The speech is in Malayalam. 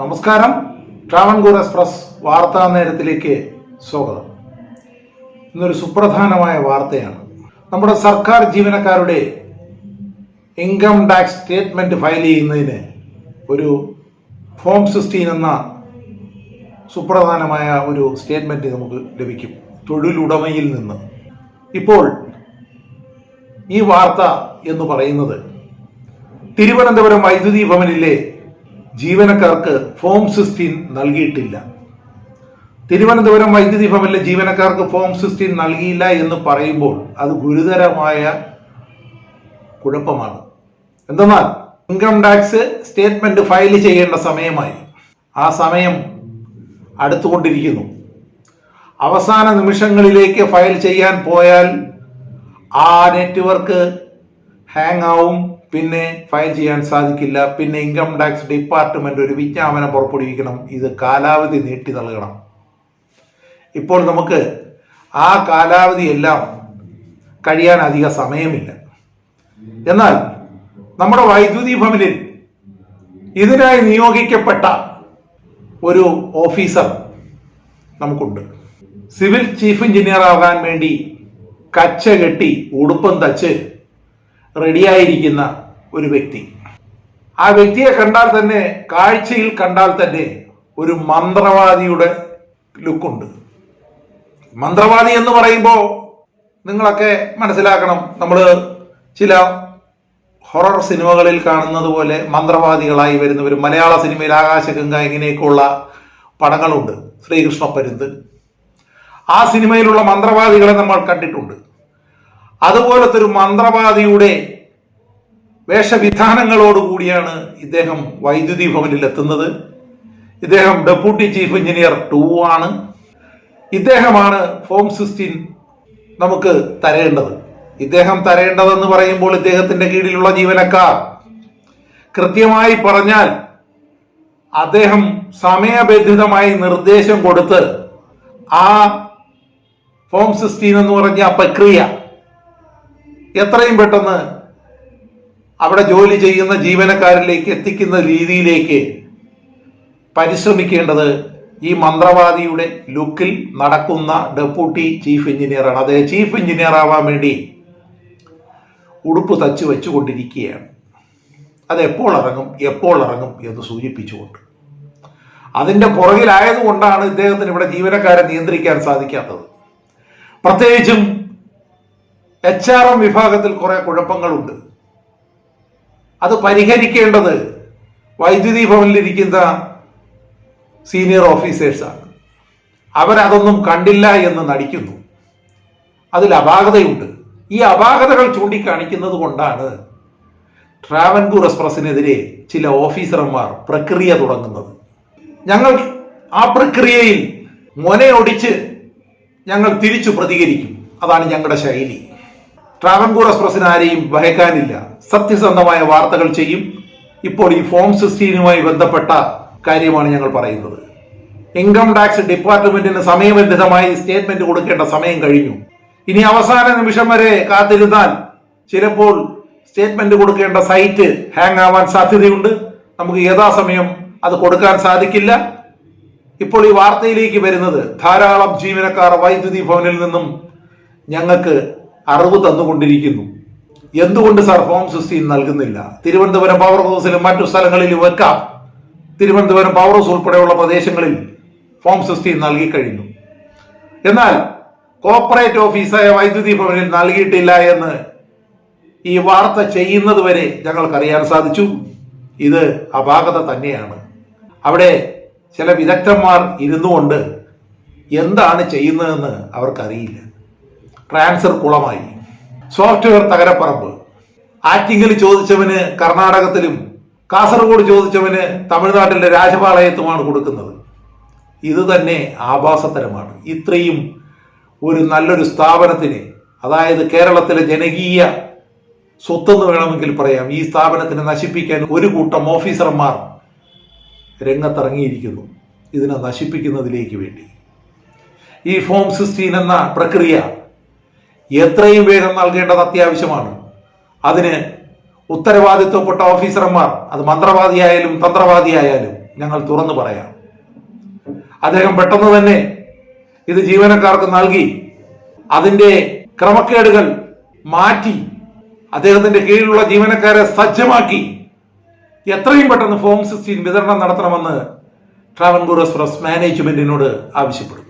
നമസ്കാരം. ട്രാവൺകൂർ എക്സ്പ്രസ് വാർത്താ നേരത്തിലേക്ക് സ്വാഗതം. ഇന്നൊരു സുപ്രധാനമായ വാർത്തയാണ്. നമ്മുടെ സർക്കാർ ജീവനക്കാരുടെ ഇൻകം ടാക്സ് സ്റ്റേറ്റ്മെന്റ് ഫയൽ ചെയ്യുന്നതിന് ഒരു ഫോം സിക്സ്റ്റീൻ എന്ന സുപ്രധാനമായ ഒരു സ്റ്റേറ്റ്മെന്റ് നമുക്ക് ലഭിക്കും. തൊഴിലുടമയിൽ നിന്ന്. ഇപ്പോൾ ഈ വാർത്ത എന്ന് പറയുന്നത് തിരുവനന്തപുരം വൈദ്യുതി ഭവനിലെ ജീവനക്കാർക്ക് ഫോം സിക്സ്റ്റീൻ നൽകിയിട്ടില്ല. തിരുവനന്തപുരം വൈദ്യുതി ഭവനിലെ ജീവനക്കാർക്ക് ഫോം സിക്സ്റ്റീൻ നൽകിയില്ല എന്ന് പറയുമ്പോൾ അത് ഗുരുതരമായ കുഴപ്പമാണ്. എന്തെന്നാൽ ഇൻകം ടാക്സ് സ്റ്റേറ്റ്മെന്റ് ഫയൽ ചെയ്യേണ്ട സമയമായി. ആ സമയം അടുത്തുകൊണ്ടിരിക്കുന്നു. അവസാന നിമിഷങ്ങളിലേക്ക് ഫയൽ ചെയ്യാൻ പോയാൽ ആ നെറ്റ്വർക്ക് ഹാങ് ആവും. പിന്നെ ഫയൽ ചെയ്യാൻ സാധിക്കില്ല. പിന്നെ ഇൻകം ടാക്സ് ഡിപ്പാർട്ട്മെന്റ് ഒരു വിജ്ഞാപനം പുറപ്പെടുവിക്കണം. ഇത് കാലാവധി നീട്ടി നൽകണം. ഇപ്പോൾ നമുക്ക് ആ കാലാവധി എല്ലാം കഴിയാൻ അധിക സമയമില്ല. എന്നാൽ നമ്മുടെ വൈദ്യുതി ഭവനിൽ ഇതിനായി നിയോഗിക്കപ്പെട്ട ഒരു ഓഫീസർ നമുക്കുണ്ട്. സിവിൽ ചീഫ് എഞ്ചിനീയർ ആകാൻ വേണ്ടി കച്ച കെട്ടി ഉടുപ്പം തച്ച് റെഡിയായിരിക്കുന്ന ഒരു വ്യക്തി. ആ വ്യക്തിയെ കണ്ടാൽ തന്നെ കാഴ്ചയിൽ കണ്ടാൽ തന്നെ ഒരു മന്ത്രവാദിയുടെ ലുക്കുണ്ട് മന്ത്രവാദി എന്ന് പറയുമ്പോൾ നിങ്ങളൊക്കെ മനസ്സിലാക്കണം നമ്മൾ ചില ഹൊറർ സിനിമകളിൽ കാണുന്നത് പോലെ മന്ത്രവാദികളായി വരുന്നവർ മലയാള സിനിമയിൽ ആകാശഗംഗ ഇങ്ങനെയൊക്കെയുള്ള പടങ്ങളുണ്ട്. ശ്രീകൃഷ്ണ പരുന്ത്. ആ സിനിമയിലുള്ള മന്ത്രവാദികളെ നമ്മൾ കണ്ടിട്ടുണ്ട്. അതുപോലത്തെ ഒരു മന്ത്രവാദിയുടെ വേഷവിധാനങ്ങളോടുകൂടിയാണ് ഇദ്ദേഹം വൈദ്യുതി ഭവനിൽ എത്തുന്നത്. ഇദ്ദേഹം ഡെപ്യൂട്ടി ചീഫ് എഞ്ചിനീയർ ടു ആണ്. ഇദ്ദേഹമാണ് ഫോം സിക്സ്റ്റീൻ നമുക്ക് തരേണ്ടത്. ഇദ്ദേഹം തരേണ്ടതെന്ന് പറയുമ്പോൾ ഇദ്ദേഹത്തിന്റെ കീഴിലുള്ള ജീവനക്കാർ കൃത്യമായി പറഞ്ഞാൽ അദ്ദേഹം സമയബന്ധിതമായി നിർദ്ദേശം കൊടുത്ത് ആ ഫോം സിക്സ്റ്റീൻ എന്ന് പറഞ്ഞ പ്രക്രിയ എത്രയും പെട്ടെന്ന് അവിടെ ജോലി ചെയ്യുന്ന ജീവനക്കാരിലേക്ക് എത്തിക്കുന്ന രീതിയിലേക്ക് പരിശ്രമിക്കേണ്ടത് ഈ മന്ത്രവാദിയുടെ ലുക്കിൽ നടക്കുന്ന ഡെപ്യൂട്ടി ചീഫ് എഞ്ചിനീയറാണ്. അതേ ചീഫ് എഞ്ചിനീയർ ആവാൻ വേണ്ടി ഉടുപ്പ് തച്ചു വെച്ചുകൊണ്ടിരിക്കുകയാണ്. അത് എപ്പോൾ ഇറങ്ങും എപ്പോൾ ഇറങ്ങും എന്ന് സൂചിപ്പിച്ചുകൊണ്ട്. അതിന്റെ പുറകിലായതുകൊണ്ടാണ് ഇദ്ദേഹത്തിന് ഇവിടെ ജീവനക്കാരെ നിയന്ത്രിക്കാൻ സാധിക്കാത്തത്. പ്രത്യേകിച്ചും എച്ച് ആർ എം വിഭാഗത്തിൽ കുറെ കുഴപ്പങ്ങളുണ്ട്. അത് പരിഹരിക്കേണ്ടത് വൈദ്യുതി ഭവനിലിരിക്കുന്ന സീനിയർ ഓഫീസേഴ്സാണ് അവരതൊന്നും കണ്ടില്ല എന്ന് നടിക്കുന്നു. അതിൽ അപാകതയുണ്ട്. ഈ അപാകതകൾ ചൂണ്ടിക്കാണിക്കുന്നത് കൊണ്ടാണ് ട്രാവൻകൂർ എക്സ്പ്രസിനെതിരെ ചില ഓഫീസർമാർ പ്രക്രിയ തുടങ്ങുന്നത്. ഞങ്ങൾ ആ പ്രക്രിയയിൽ മൊനയൊടിച്ച് ഞങ്ങൾ തിരിച്ചു പ്രതികരിക്കും. അതാണ് ഞങ്ങളുടെ ശൈലി. ട്രാവൻകൂർ എക്സ്പ്രസിന് ആരെയും ഭയക്കാനില്ല സത്യസന്ധമായ വാർത്തകൾ ചെയ്യും. ഇപ്പോൾ ഈ ഫോം സിക്സ്റ്റീനുമായി ബന്ധപ്പെട്ട കാര്യമാണ് ഞങ്ങൾ പറയുന്നത്. ഇൻകം ടാക്സ് ഡിപ്പാർട്ട്മെന്റിന് സമയബന്ധിതമായി സ്റ്റേറ്റ്മെന്റ് കൊടുക്കേണ്ട സമയം കഴിഞ്ഞു. ഇനി അവസാന നിമിഷം വരെ കാത്തിരുന്നാൽ ചിലപ്പോൾ സ്റ്റേറ്റ്മെന്റ് കൊടുക്കേണ്ട സൈറ്റ് ഹാങ് ആവാൻ സാധ്യതയുണ്ട്. നമുക്ക് യഥാസമയം അത് കൊടുക്കാൻ സാധിക്കില്ല. ഇപ്പോൾ ഈ വാർത്തയിലേക്ക് വരുന്നത് ധാരാളം ജീവനക്കാർ വൈദ്യുതി ഭവനിൽ നിന്നും ഞങ്ങൾക്ക് അറിവ് തന്നുകൊണ്ടിരിക്കുന്നു. എന്തുകൊണ്ട് സാർ ഹോം സിസ്റ്റീൻ നൽകുന്നില്ല? തിരുവനന്തപുരം പവർ ഹൗസിലും മറ്റു സ്ഥലങ്ങളിലും വെക്കാം തിരുവനന്തപുരം പവർ ഹൗസ് ഉൾപ്പെടെയുള്ള പ്രദേശങ്ങളിൽ ഫോം നൽകി കഴിഞ്ഞു എന്നാൽ കോർപ്പറേറ്റ് ഓഫീസായ വൈദ്യുതി ഭവനിൽ നൽകിയിട്ടില്ല എന്ന് ഈ വാർത്ത ചെയ്യുന്നത് വരെ ഞങ്ങൾക്കറിയാൻ സാധിച്ചു. ഇത് അപാകത തന്നെയാണ്. അവിടെ ചില വിദഗ്ധന്മാർ ഇരുന്നുകൊണ്ട് എന്താണ് ചെയ്യുന്നതെന്ന് അവർക്കറിയില്ല. ട്രാൻസ്ഫർ കുളമായി. സോഫ്റ്റ്വെയർ തകരപ്പറമ്പ്. ആറ്റിങ്ങിൽ ചോദിച്ചവന് കർണാടകത്തിലും കാസർഗോഡ് ചോദിച്ചവന് തമിഴ്നാട്ടിലെ രാജപാളയത്തുമാണ് കൊടുക്കുന്നത്. ഇത് തന്നെ ആഭാസത്തരമാണ്. ഇത്രയും ഒരു നല്ലൊരു സ്ഥാപനത്തിന് അതായത് കേരളത്തിലെ ജനകീയ സ്വത്തെന്ന് വേണമെങ്കിൽ പറയാം ഈ സ്ഥാപനത്തിനെ നശിപ്പിക്കാൻ ഒരു കൂട്ടം ഓഫീസർമാർ രംഗത്തിറങ്ങിയിരിക്കുന്നു. ഇതിനെ നശിപ്പിക്കുന്നതിലേക്ക് വേണ്ടി. ഈ ഫോം സിക്സ്റ്റീൻ എന്ന പ്രക്രിയ എത്രയും വേഗം നൽകേണ്ടത് അത്യാവശ്യമാണ്. അതിന് ഉത്തരവാദിത്വപ്പെട്ട ഓഫീസർമാർ അത് മന്ത്രവാദിയായാലും തന്ത്രവാദിയായാലും ഞങ്ങൾ തുറന്നു പറയാം. അദ്ദേഹം പെട്ടെന്ന് തന്നെ ഇത് ജീവനക്കാർക്ക് നൽകി. അതിന്റെ ക്രമക്കേടുകൾ മാറ്റി അദ്ദേഹത്തിന്റെ കീഴിലുള്ള ജീവനക്കാരെ സജ്ജമാക്കി. എത്രയും പെട്ടെന്ന് ഫോം സിക്സ്റ്റീൻ വിതരണം നടത്തണമെന്ന് ട്രാവൻകൂർ എക്സ്പ്രസ് മാനേജ്മെന്റിനോട് ആവശ്യപ്പെടും